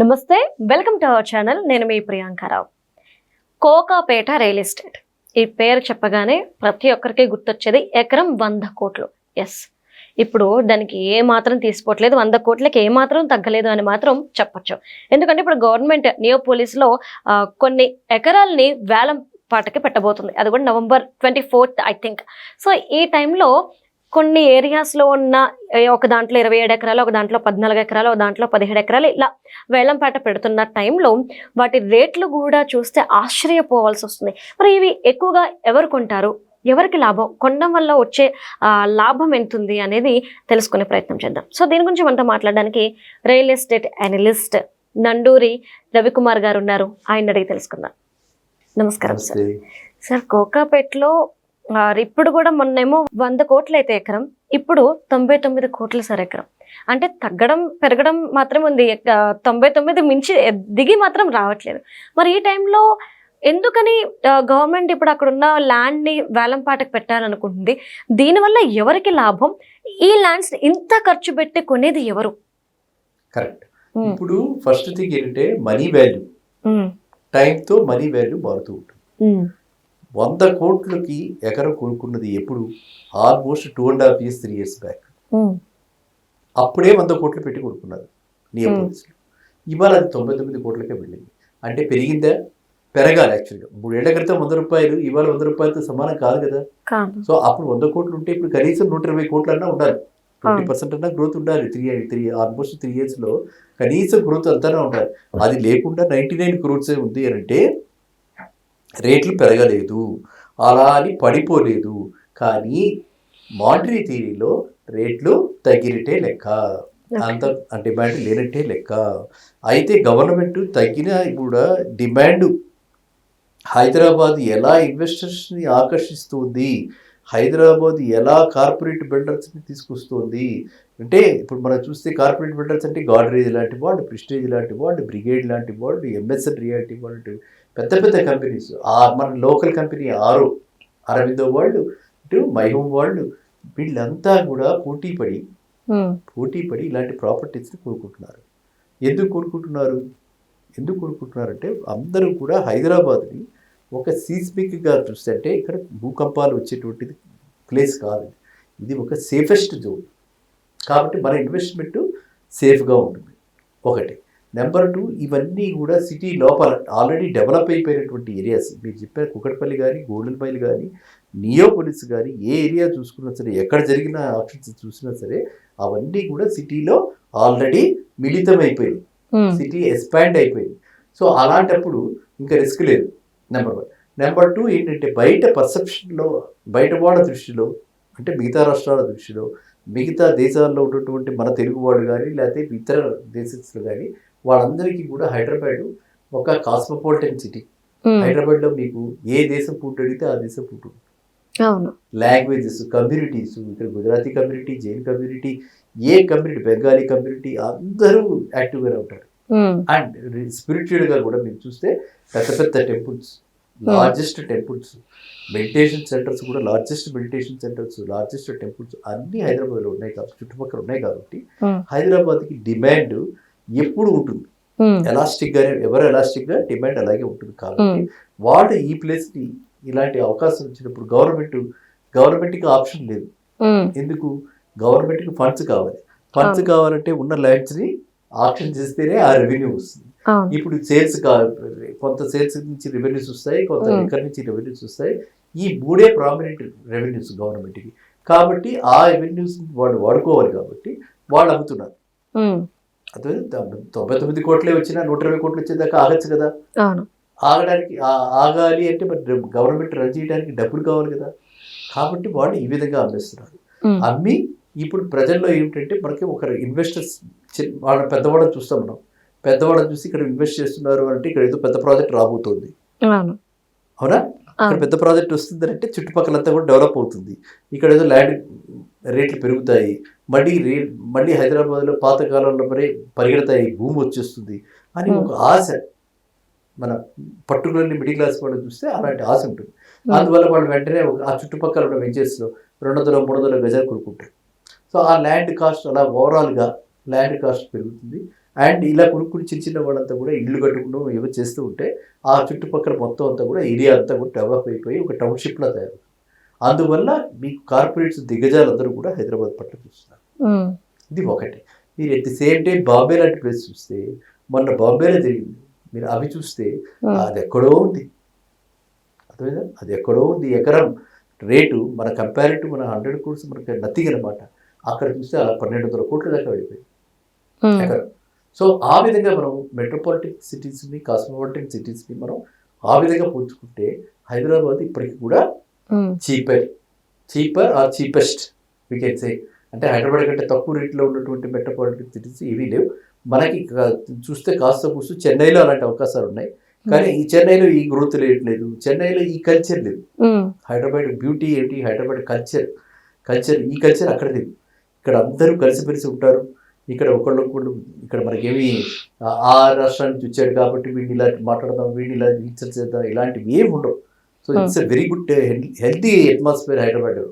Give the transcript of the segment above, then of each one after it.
నమస్తే welcome to our channel. నేను మీ ప్రియాంకారావు కోకాపేట రియల్ ఎస్టేట్. ఈ పేరు చెప్పగానే ప్రతి ఒక్కరికి గుర్తొచ్చేది ఎకరం వంద కోట్లు. ఎస్ ఇప్పుడు దానికి ఏ మాత్రం తీసుకోవట్లేదు వంద కోట్లకి ఏ మాత్రం తగ్గలేదు అని మాత్రం చెప్పచ్చు. ఎందుకంటే ఇప్పుడు గవర్నమెంట్ నియో పోలీస్లో కొన్ని ఎకరాలని వేలం పాటకి పెట్టబోతుంది. అది కూడా November twenty fourth I think so ఈ టైంలో కొన్ని ఏరియాస్లో ఉన్న ఒక దాంట్లో ఇరవై ఏడు ఎకరాలు ఒక దాంట్లో పద్నాలుగు ఎకరాలు ఒక దాంట్లో పదిహేడు ఎకరాలు ఇలా వేలంపాట పెడుతున్న టైంలో వాటి రేట్లు కూడా చూస్తే ఆశ్చర్యపోవాల్సి వస్తుంది. మరి ఇవి ఎక్కువగా ఎవరు కొంటారు? ఎవరికి లాభం? కొనడం వల్ల వచ్చే లాభం ఎంతుంది అనేది తెలుసుకునే ప్రయత్నం చేద్దాం. సో దీని గురించి మనతో మాట్లాడడానికి real estate analyst Nanduri Ravikumar గారు ఉన్నారు. ఆయన అడిగి తెలుసుకుందాం. నమస్కారం సార్. సార్ కోకాపేటలో ఇప్పుడు కూడా మొన్నేమో వంద కోట్లు అయితే ఎకరం ఇప్పుడు తొంభై తొమ్మిది కోట్లు సార్ ఎకరం. అంటే తగ్గడం పెరగడం మాత్రం ఉంది. తొంభై తొమ్మిది మించి దిగి మాత్రం రావట్లేదు. మరి ఈ టైంలో ఎందుకని గవర్నమెంట్ ఇప్పుడు అక్కడ ఉన్న ల్యాండ్ని వేలం పాటకు పెట్టాలనుకుంటుంది? దీనివల్ల ఎవరికి లాభం? ఈ ల్యాండ్స్ ఇంత ఖర్చు పెట్టి కొనేది ఎవరు? కరెక్ట్. ఇప్పుడు ఫస్ట్ థింగ్ ఏంటంటే మనీ వాల్యూ. టైంతో మనీ వాల్యూ మారుతూ ఉంటుంది. వంద కోట్లకి ఎకరం కొనుక్కున్నది ఎప్పుడు? Almost two and half years three years back అప్పుడే వంద కోట్లు పెట్టి కొనుక్కున్నారు నియోపోలిస్లో ఇవాళ అది తొంభై తొమ్మిది కోట్లకే వెళ్ళింది. అంటే పెరిగిందా? పెరగాలి యాక్చువల్గా మూడేళ్ళ క్రితం వంద రూపాయలు ఇవాళ వంద రూపాయలతో సమానం కాదు కదా. సో అప్పుడు వంద కోట్లు ఉంటే ఇప్పుడు కనీసం నూట ఇరవై కోట్లు అన్నా ఉండాలి ట్వంటీ అవును. పర్సెంట్ అన్నా గ్రోత్ ఉండాలి. త్రీ త్రీ ఆల్మోస్ట్ త్రీ ఇయర్స్లో కనీసం గ్రోత్ అంతానే ఉండాలి. అది లేకుండా నైంటీ నైన్ క్రోర్సే ఉంది అని అంటే రేట్లు పెరగలేదు. అలా అని పడిపోలేదు. కానీ మానిటరీ థియరీలో రేట్లు తగ్గినట్టే లెక్క. అంత డిమాండ్ లేనట్టే లెక్క. అయితే గవర్నమెంట్ తగ్గిన కూడా డిమాండ్ హైదరాబాద్ ఎలా ఇన్వెస్టర్స్ని ఆకర్షిస్తుంది? హైదరాబాద్ ఎలా కార్పొరేట్ బిల్డర్స్ని తీసుకొస్తుంది? అంటే ఇప్పుడు మనం చూస్తే కార్పొరేట్ బిల్డర్స్ అంటే గాడ్రేజ్ లాంటి వాళ్ళు ప్రిస్టేజ్ లాంటి వాళ్ళు బ్రిగేడ్ లాంటి వాళ్ళు ఎంఎస్ఎన్ రియాలిటీ వాళ్ళు పెద్ద పెద్ద కంపెనీస్ ఆ మన లోకల్ కంపెనీ ఆరో అరవిందో వాళ్ళు ఇటు మైహోమ్ వాళ్ళు వీళ్ళంతా కూడా పోటీ పడి పోటీ పడి ఇలాంటి ప్రాపర్టీస్ని కొనుక్కుంటున్నారు ఎందుకు కొనుక్కుంటున్నారు ఎందుకు కొనుక్కుంటున్నారంటే అందరూ కూడా హైదరాబాద్ని ఒక సీస్మిక్గా చూస్తే అంటే ఇక్కడ భూకంపాలు వచ్చేటువంటిది ప్లేస్ కాదు. ఇది ఒక సేఫెస్ట్ జోన్. కాబట్టి మన ఇన్వెస్ట్మెంట్ సేఫ్గా ఉంటుంది. ఒకటి. నెంబర్ టూ ఇవన్నీ కూడా సిటీ లోపల ఆల్రెడీ డెవలప్ అయిపోయినటువంటి ఏరియాస్ మీరు చెప్పారు కుకట్పల్లి కానీ గోల్డెన్పల్లి కానీ నియోపోలిస్ కానీ ఏ ఏరియా చూసుకున్నా సరే ఎక్కడ జరిగిన ఆప్షన్స్ చూసినా సరే అవన్నీ కూడా సిటీలో ఆల్రెడీ మిళితం అయిపోయింది ఉమ్, సిటీ ఎక్స్పాండ్ అయిపోయింది. సో అలాంటప్పుడు ఇంకా రిస్క్ లేదు నెంబర్ వన్ నెంబర్ టూ ఏంటంటే బయట పర్సెప్షన్లో బయట వాళ్ళ దృష్టిలో అంటే మిగతా రాష్ట్రాల దృష్టిలో మిగతా దేశాల్లో ఉన్నటువంటి మన తెలుగు వాళ్ళు కానీ లేకపోతే ఇతర దేశస్తులు కానీ వాళ్ళందరికీ కూడా హైదరాబాద్ ఒక కాస్మోపాలిటన్ సిటీ హైదరాబాద్లో మీకు ఏ దేశం ఫుడ్ అడిగితే ఆ దేశం ఫుడ్ ఉంటుంది. అవును. లాంగ్వేజెస్ కమ్యూనిటీస్ ఇక్కడ Gujarati community Jain community a community Bengali community అందరూ యాక్టివ్గానే ఉంటారు. అండ్ స్పిరిచువల్గా కూడా మీరు చూస్తే పెద్ద పెద్ద temples largest temples meditation centres కూడా largest meditation centres largest temples అన్నీ హైదరాబాద్లో ఉన్నాయి కాబట్టి చుట్టుపక్కల ఉన్నాయి కాబట్టి హైదరాబాద్కి డిమాండ్ ఎప్పుడు ఉంటుంది. ఎలాస్టిక్గానే ఎవరు ఎలాస్టిక్గా డిమాండ్ అలాగే ఉంటుంది కాబట్టి వాళ్ళు ఈ ప్లేస్ని ఇలాంటి అవకాశం వచ్చినప్పుడు గవర్నమెంట్ గవర్నమెంట్కి ఆప్షన్ లేదు. ఎందుకు? గవర్నమెంట్కి ఫండ్స్ కావాలి. ఫండ్స్. కావాలంటే ఉన్న ల్యాండ్స్ని ఆప్షన్ చేస్తేనే ఆ రెవెన్యూ వస్తుంది. ఇప్పుడు సేల్స్ కొంత సేల్స్ నుంచి రెవెన్యూస్ వస్తాయి కొంత. ఇక్కడ నుంచి రెవెన్యూస్ వస్తాయి. ఈ మూడే ప్రామినెంట్ రెవెన్యూస్ గవర్నమెంట్కి కాబట్టి ఆ రెవెన్యూస్ వాళ్ళు వాడుకోవాలి కాబట్టి వాళ్ళు అమ్ముతున్నారు. అదే తొంభై తొమ్మిది కోట్లే వచ్చినా నూట ఇరవై కోట్లు వచ్చేదాకా ఆగచ్చు కదా. ఆగడానికి ఆగాలి అంటే మరి గవర్నమెంట్ రన్ చేయడానికి డబ్బులు కావాలి కదా. కాబట్టి వాళ్ళు ఈ విధంగా అమ్మేస్తున్నారు. అమ్మి ఇప్పుడు ప్రజల్లో ఏమిటంటే మనకి ఒక ఇన్వెస్టర్స్ వాళ్ళ పెద్దవాళ్ళని చూస్తాం మనం. పెద్దవాళ్ళని చూసి ఇక్కడ ఇన్వెస్ట్ చేస్తున్నారు అంటే ఇక్కడ ఏదో పెద్ద ప్రాజెక్ట్ రాబోతోంది. అవును. ఇక్కడ. పెద్ద ప్రాజెక్ట్ వస్తుందంటే చుట్టుపక్కలంతా కూడా డెవలప్ అవుతుంది. ఇక్కడ ఏదో ల్యాండ్ రేట్లు పెరుగుతాయి. మళ్ళీ రే మళ్ళీ హైదరాబాద్లో పాత కాలంలో మరి పరిగెడతాయి. భూమి వచ్చేస్తుంది అని. ఒక ఆశ మన పర్టికులర్లీ మిడిల్ క్లాస్ వాళ్ళు చూస్తే అలాంటి ఆశ ఉంటుంది. అందువల్ల వాళ్ళు వెంటనే ఆ చుట్టుపక్కల ఉన్న వెంచర్స్లో రెండు వందల మూడు వందల గజాలు కొనుక్కుంటారు. సో ఆ ల్యాండ్ కాస్ట్ అలా ఓవరాల్గా ల్యాండ్ కాస్ట్ పెరుగుతుంది. అండ్ ఇలా కొనుక్కుని చిన్న చిన్న వాళ్ళంతా కూడా ఇల్లు కట్టుకుని ఏవో చేస్తూ ఉంటే ఆ చుట్టుపక్కల మొత్తం అంతా కూడా ఏరియా అంతా కూడా డెవలప్ అయిపోయి ఒక టౌన్షిప్లా తయారు అందువల్ల మీకు కార్పొరేట్స్ దిగ్గజాలందరూ కూడా హైదరాబాద్ పట్ల చూస్తున్నారు. ఇది ఒకటి. మీరు at the same time Bombay లాంటి ప్లేస్ చూస్తే మొన్న బాంబేలో జరిగింది. మీరు అవి చూస్తే అది ఎక్కడో ఉంది. అర్థమైందా? అది ఎక్కడో ఉంది. ఎకరం రేటు మన కంపారిటివ్ మన హండ్రెడ్ కోర్స్ మనకి నథింగ్ అనమాట అక్కడ చూస్తే అలా పన్నెండు వందల కోట్ల దాకా వెళ్ళిపోయింది. ఎకరం. సో ఆ విధంగా మనం మెట్రోపాలిటన్ సిటీస్ని కాస్మోపాలిటన్ సిటీస్ని మనం ఆ విధంగా పోల్చుకుంటే హైదరాబాద్ ఇప్పటికి కూడా cheaper cheaper or cheapest we can say అంటే హైదరాబాద్ కంటే తక్కువ రేట్లో ఉన్నటువంటి మెట్రోపాలిటన్ సిటీస్ ఏవీ లేవు. మనకి చూస్తే కాస్త కూస్తూ చెన్నైలో అలాంటి అవకాశాలు ఉన్నాయి. కానీ ఈ చెన్నైలో ఈ గ్రోత్ రేట్ లేదు. చెన్నైలో ఈ కల్చర్ లేదు. ఉమ్, హైదరాబాద్ బ్యూటీ ఏంటి? హైదరాబాద్ కల్చర్ కల్చర్ ఈ కల్చర్ అక్కడ లేదు. ఇక్కడ అందరూ కలిసిమెలిసి ఉంటారు. ఇక్కడ ఒకళ్ళొకళ్ళు ఇక్కడ మనకేమి ఆ- ఆ వచ్చాడు కాబట్టి వీడిని ఇలాంటి మాట్లాడదాం వీడిని ఇలా ఇన్సల్ట్ చేద్దాం ఇలాంటివి ఏమి ఉండవు. So it's a very good healthy atmosphere Hyderabad.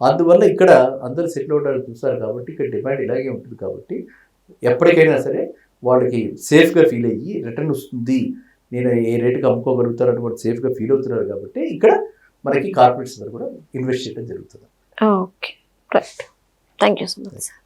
అందువల్ల ఇక్కడ అందరూ సెటిల్ అవడానికి చూస్తారు కాబట్టి ఇక్కడ డిమాండ్ ఇలాగే ఉంటుంది కాబట్టి ఎప్పటికైనా సరే వాళ్ళకి సేఫ్గా ఫీల్ అయ్యి రిటర్న్ వస్తుంది. నేను ఏ రేటుకి అమ్ముకోగలుగుతాను అని వాళ్ళు సేఫ్గా ఫీల్ అవుతున్నారు కాబట్టి ఇక్కడ మనకి కార్పొరేట్స్ అందరూ కూడా ఇన్వెస్ట్ చేయడం జరుగుతుంది. Okay right thank you so much sir